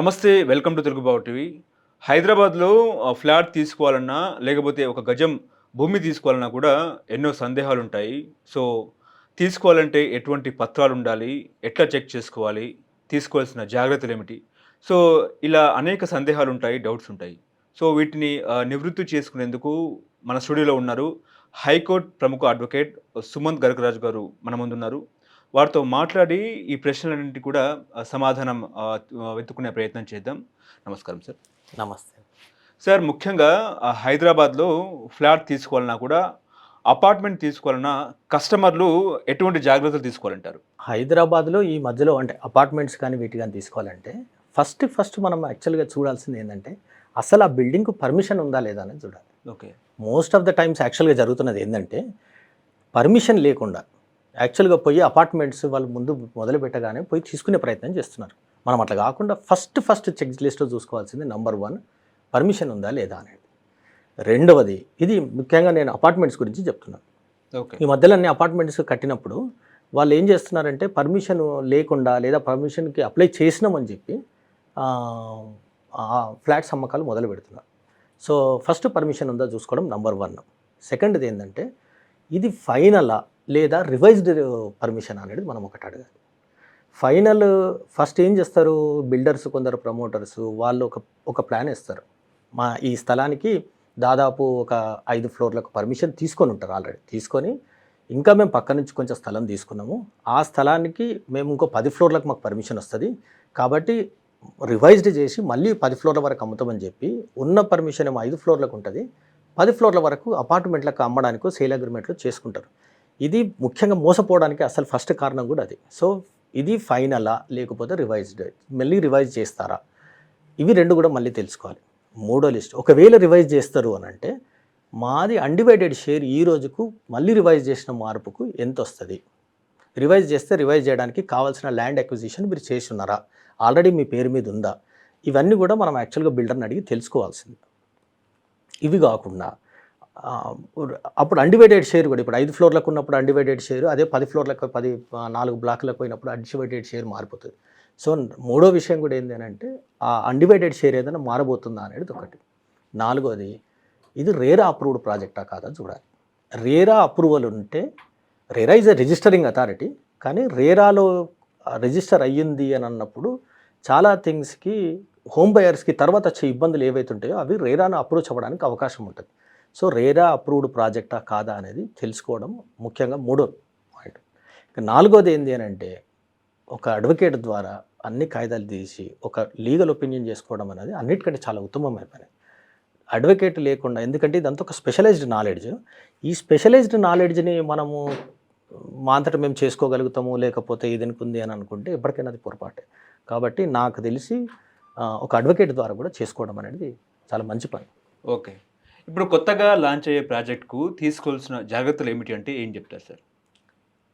నమస్తే welcome to Telugu బావు TV. హైదరాబాద్లో ఫ్లాట్ తీసుకోవాలన్నా లేకపోతే ఒక గజం భూమి తీసుకోవాలన్నా కూడా ఎన్నో సందేహాలు ఉంటాయి సో తీసుకోవాలంటే ఎటువంటి పత్రాలు ఉండాలి ఎట్లా చెక్ చేసుకోవాలి? తీసుకోవాల్సిన జాగ్రత్తలు ఏమిటి సో ఇలా అనేక సందేహాలు ఉంటాయి డౌట్స్ ఉంటాయి సో వీటిని నివృత్తి చేసుకునేందుకు మన స్టూడియోలో ఉన్నారు హైకోర్టు ప్రముఖ అడ్వకేట్ సుమంత్ గరకరాజు గారు మన ముందున్నారు. వారితో మాట్లాడి ఈ ప్రశ్నలన్నింటి కూడా సమాధానం వెతుక్కునే ప్రయత్నం చేద్దాం. నమస్కారం సార్. నమస్తే. సార్ ముఖ్యంగా హైదరాబాద్లో ఫ్లాట్ తీసుకోవాలన్నా కూడా అపార్ట్మెంట్ తీసుకోవాలన్నా కస్టమర్లు ఎటువంటి జాగ్రత్తలు తీసుకోవాలంటారు? హైదరాబాద్లో ఈ మధ్యలో అంటే అపార్ట్మెంట్స్ కానీ వీటి కానీ తీసుకోవాలంటే ఫస్ట్ ఫస్ట్ మనం యాక్చువల్గా చూడాల్సింది ఏంటంటే అసలు ఆ బిల్డింగ్కు పర్మిషన్ ఉందా లేదా అనేది చూడాలి. Okay. Most of the times యాక్చువల్గా జరుగుతున్నది ఏంటంటే పర్మిషన్ లేకుండా యాక్చువల్గా పోయి అపార్ట్మెంట్స్ వాళ్ళు ముందు మొదలు పెట్టగానే పోయి తీసుకునే ప్రయత్నం చేస్తున్నారు. మనం అట్లా కాకుండా ఫస్ట్ ఫస్ట్ చెక్ లిస్ట్లో చూసుకోవాల్సింది నంబర్ వన్ పర్మిషన్ ఉందా లేదా అనేది. రెండవది ఇది ముఖ్యంగా నేను అపార్ట్మెంట్స్ గురించి చెప్తున్నాను. ఈ మధ్యలో అన్ని అపార్ట్మెంట్స్ కట్టినప్పుడు వాళ్ళు ఏం చేస్తున్నారంటే పర్మిషన్ లేకుండా లేదా పర్మిషన్కి అప్లై చేసినామని చెప్పి ఫ్లాట్స్ అమ్మకాలు మొదలు పెడుతున్నారు. సో ఫస్ట్ పర్మిషన్ ఉందా చూసుకోవడం నంబర్ వన్. సెకండ్ది ఏంటంటే ఇది ఫైనలా లేదా రివైజ్డ్ పర్మిషన్ uh, అనేది మనం ఒకటి అడగాలి. ఫైనల్ ఫస్ట్ ఏం చేస్తారు? బిల్డర్స్ కొందరు ప్రమోటర్స్ వాళ్ళు ఒక ఒక ప్లాన్ ఇస్తారు మా ఈ స్థలానికి దాదాపు ఒక ఐదు ఫ్లోర్లకు పర్మిషన్ తీసుకొని ఉంటారు ఆల్రెడీ తీసుకొని ఇంకా మేము పక్క నుంచి కొంచెం స్థలం తీసుకున్నాము. ఆ స్థలానికి మేము ఇంకో పది ఫ్లోర్లకు మాకు పర్మిషన్ వస్తుంది. కాబట్టి రివైజ్డ్ చేసి మళ్ళీ పది ఫ్లోర్ల వరకు అమ్ముతామని చెప్పి ఉన్న పర్మిషన్ ఏమో ఐదు ఫ్లోర్లకు ఉంటుంది. పది ఫ్లోర్ల వరకు అపార్ట్మెంట్లకు అమ్మడానికి సేల్ అగ్రిమెంట్లు చేసుకుంటారు. ఇది ముఖ్యంగా మోసపోవడానికి అసలు ఫస్ట్ కారణం కూడా అది. సో ఇది ఫైనలా లేకపోతే రివైజ్డ్? మళ్ళీ రివైజ్ చేస్తారా? ఇవి రెండు కూడా మళ్ళీ తెలుసుకోవాలి. మూడో లిస్ట్. ఒకవేళ రివైజ్ చేస్తారు అని అంటే మాది అన్డివైడెడ్ షేర్ ఈ రోజుకు మళ్ళీ రివైజ్ చేసిన మార్పుకు ఎంత వస్తుంది? రివైజ్ చేస్తే రివైజ్ చేయడానికి కావాల్సిన ల్యాండ్ అక్విజిషన్ మీరు చేసి ఉన్నారా ఆల్రెడీ మీ పేరు మీద ఉందా? ఇవన్నీ కూడా మనం యాక్చువల్గా బిల్డర్ని అడిగి తెలుసుకోవాల్సింది. ఇవి కాకుండా అప్పుడు అన్డివైడెడ్ షేర్ కూడా ఇప్పుడు ఐదు ఫ్లోర్లకు ఉన్నప్పుడు అన్డివైడెడ్ షేర్ అదే పది ఫ్లోర్లకు పది నాలుగు బ్లాక్లకు పోయినప్పుడు అన్డివైడెడ్ షేర్ మారిపోతుంది. సో మూడో విషయం కూడా ఏంటి అని అంటే ఆ అన్డివైడెడ్ షేర్ ఏదైనా మారబోతుందా అనేది ఒకటి. నాలుగోది ఇది రేరా అప్రూవ్డ్ ప్రాజెక్టా కాదా చూడాలి. రేరా అప్రూవల్ ఉంటే RERA is a registering authority కానీ రేరాలో రిజిస్టర్ అయ్యింది అని అన్నప్పుడు చాలా థింగ్స్కి హోమ్ బయర్స్కి తర్వాత వచ్చే ఇబ్బందులు ఏవైతే ఉంటాయో అవి రేరాను అప్రూవ్ అవ్వడానికి అవకాశం ఉంటుంది. సో రేరా అప్రూవ్డ్ ప్రాజెక్టా కాదా అనేది తెలుసుకోవడం ముఖ్యంగా మూడో పాయింట్. ఇక నాలుగోది ఏంటి అని అంటే ఒక అడ్వకేట్ ద్వారా అన్ని కాయిదాలు తీసి ఒక లీగల్ ఒపీనియన్ చేసుకోవడం అనేది అన్నిటికంటే చాలా ఉత్తమమైన పని అడ్వకేట్ లేకుండా ఎందుకంటే ఇదంతా ఒక స్పెషలైజ్డ్ నాలెడ్జ్. ఈ స్పెషలైజ్డ్ నాలెడ్జ్ని మనము మా అంతటా మేము చేసుకోగలుగుతాము లేకపోతే ఇది ఉంది అని అనుకుంటే ఎప్పటికైనా అది పొరపాటే. కాబట్టి నాకు తెలిసి ఒక అడ్వకేట్ ద్వారా కూడా చేసుకోవడం అనేది చాలా మంచి పని. ఓకే. ఇప్పుడు కొత్తగా లాంచ్ అయ్యే ప్రాజెక్ట్కు తీసుకోవాల్సిన జాగ్రత్తలు ఏమిటి అంటే ఏం చెప్తారు సార్?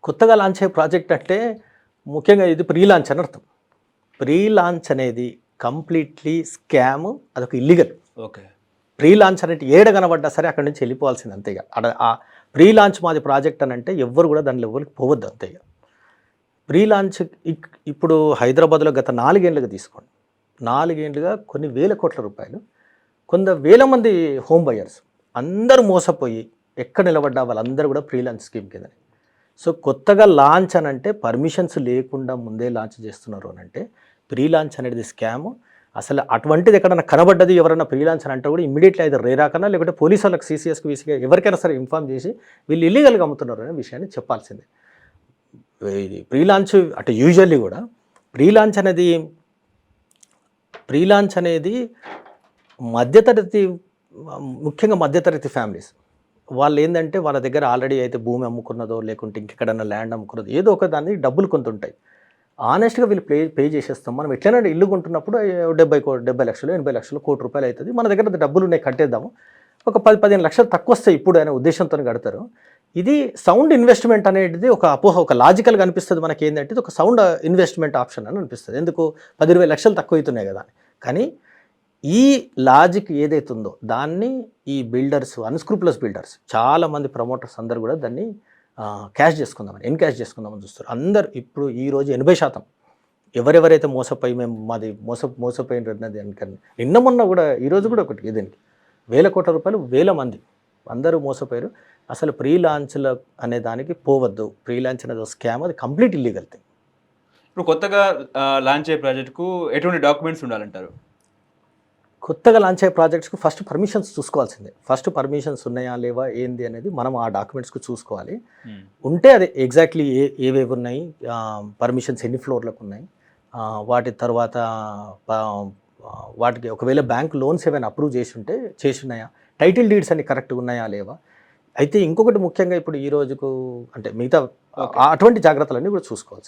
కొత్తగా లాంచ్ అయ్యే ప్రాజెక్ట్ అంటే ముఖ్యంగా ఇది ప్రీ లాంచ్ అని అర్థం. ప్రీ లాంచ్ అనేది కంప్లీట్లీ స్కామ్ అదొక ఇల్లీగల్. ఓకే. ప్రీ లాంచ్ అనేది ఏడ కనబడ్డా సరే అక్కడి నుంచి వెళ్ళిపోవాల్సింది అంతే ఇక. అడ ఆ ప్రీ లాంచ్ మాది ప్రాజెక్ట్ అని అంటే ఎవ్వరు కూడా దానిలో ఎవరికి పోవద్దు అంతే ఇక. ప్రీ లాంచ్ ఇప్పుడు హైదరాబాద్లో గత నాలుగేండ్లుగా తీసుకోండి. నాలుగేండ్లుగా కొన్ని వేల కోట్ల రూపాయలు కొంత వేల మంది హోమ్ బయర్స్ అందరూ మోసపోయి ఎక్కడ నిలబడ్డా వాళ్ళందరూ కూడా ప్రీ లాంచ్ స్కీమ్ కింద సో కొత్తగా లాంచ్ అని అంటే పర్మిషన్స్ లేకుండా ముందే లాంచ్ చేస్తున్నారు అని అంటే ప్రీ లాంచ్ అనేది స్కామ్. అసలు అటువంటిది ఎక్కడైనా కనబడ్డది ఎవరైనా ప్రీ లాంచ్ అని అంటే కూడా ఇమీడియట్లీ అయితే రేరాకన్నా లేకపోతే పోలీసు వాళ్ళకి సీసీఎస్కి వీసీగా ఎవరికైనా సరే ఇన్ఫామ్ చేసి వీళ్ళు ఇల్లీగల్గా అమ్ముతున్నారు అనే విషయాన్ని చెప్పాల్సిందే. ఇది ప్రీ లాంచ్ అంటే యూజువల్లీ కూడా ప్రీ లాంచ్ అనేది ప్రీ లాంచ్ అనేది మధ్యతరగతి ముఖ్యంగా మధ్యతరగతి ఫ్యామిలీస్. వాళ్ళు ఏంటంటే వాళ్ళ దగ్గర ఆల్రెడీ అయితే భూమి అమ్ముకున్నదో లేకుంటే ఇంకెక్కడన్నా ల్యాండ్ అమ్ముకున్నదో ఏదో ఒక దాన్ని డబ్బులు కొంత ఉంటాయి. ఆనెస్ట్గా వీళ్ళు పే పే చేసేస్తాం. మనం ఎట్లైనా ఇల్లు కొంటున్నప్పుడు డెబ్బై కో డెబ్బై లక్షలు ఎనభై లక్షలు కోటి రూపాయలు అవుతుంది మన దగ్గర డబ్బులు ఉన్నాయి కట్టేద్దాము. ఒక పది పదిహేను లక్షలు తక్కువ వస్తాయి ఇప్పుడు అనే ఉద్దేశంతో కడతారు. ఇది సౌండ్ ఇన్వెస్ట్మెంట్ అనేది ఒక అపోహ ఒక లాజికల్గా అనిపిస్తుంది మనకి ఏంటంటే ఇది ఒక సౌండ్ ఇన్వెస్ట్మెంట్ ఆప్షన్ అని అనిపిస్తుంది. ఎందుకు? పది ఇరవై లక్షలు తక్కువ అవుతున్నాయి కదా కానీ ఈ లాజిక్ ఏదైతుందో దాన్ని ఈ బిల్డర్స్ అన్స్క్రూప్లస్ బిల్డర్స్ చాలామంది ప్రమోటర్స్ అందరు కూడా దాన్ని క్యాష్ చేసుకుందామని ఎన్ క్యాష్ చేసుకుందామని చూస్తారు. అందరు ఇప్పుడు ఈ రోజు ఎనభై శాతం. ఎవరెవరైతే మోసపోయి మేము మాది మోస మోసపోయిన అన్నది అనుకని నిన్న మొన్న కూడా ఈరోజు కూడా ఒకటి ఇదండి వేల కోట్ల రూపాయలు వేల మంది అందరూ మోసపోయారు. అసలు ప్రీ లాంచ్ల అనే దానికి పోవద్దు. ప్రీ లాంచ్ అనేది స్కామ్ అది కంప్లీట్ ఇల్లీగల్ థింగ్. ఇప్పుడు కొత్తగా లాంచ్ అయ్యే ప్రాజెక్టుకు ఎటువంటి డాక్యుమెంట్స్ ఉండాలంటారు? కొత్తగా లాంచ్ అయ్యే ప్రాజెక్ట్స్కి ఫస్ట్ పర్మిషన్స్ చూసుకోవాల్సిందే. ఫస్ట్ పర్మిషన్స్ ఉన్నాయా లేవా ఏంది అనేది మనం ఆ డాక్యుమెంట్స్కి చూసుకోవాలి. ఉంటే అది ఎగ్జాక్ట్లీ ఏ ఏవేవి ఉన్నాయి పర్మిషన్స్ ఎన్ని ఫ్లోర్లకు ఉన్నాయి వాటి తర్వాత వాటికి ఒకవేళ బ్యాంక్ లోన్స్ ఏమైనా అప్రూవ్ చేసి ఉంటే చేసి ఉన్నాయా టైటిల్ డీడ్స్ అన్ని కరెక్ట్గా ఉన్నాయా లేవా. అయితే ఇంకొకటి ముఖ్యంగా ఇప్పుడు ఈ రోజుకు అంటే మిగతా అటువంటి జాగ్రత్తలన్నీ కూడా చూసుకోవాల్సింది.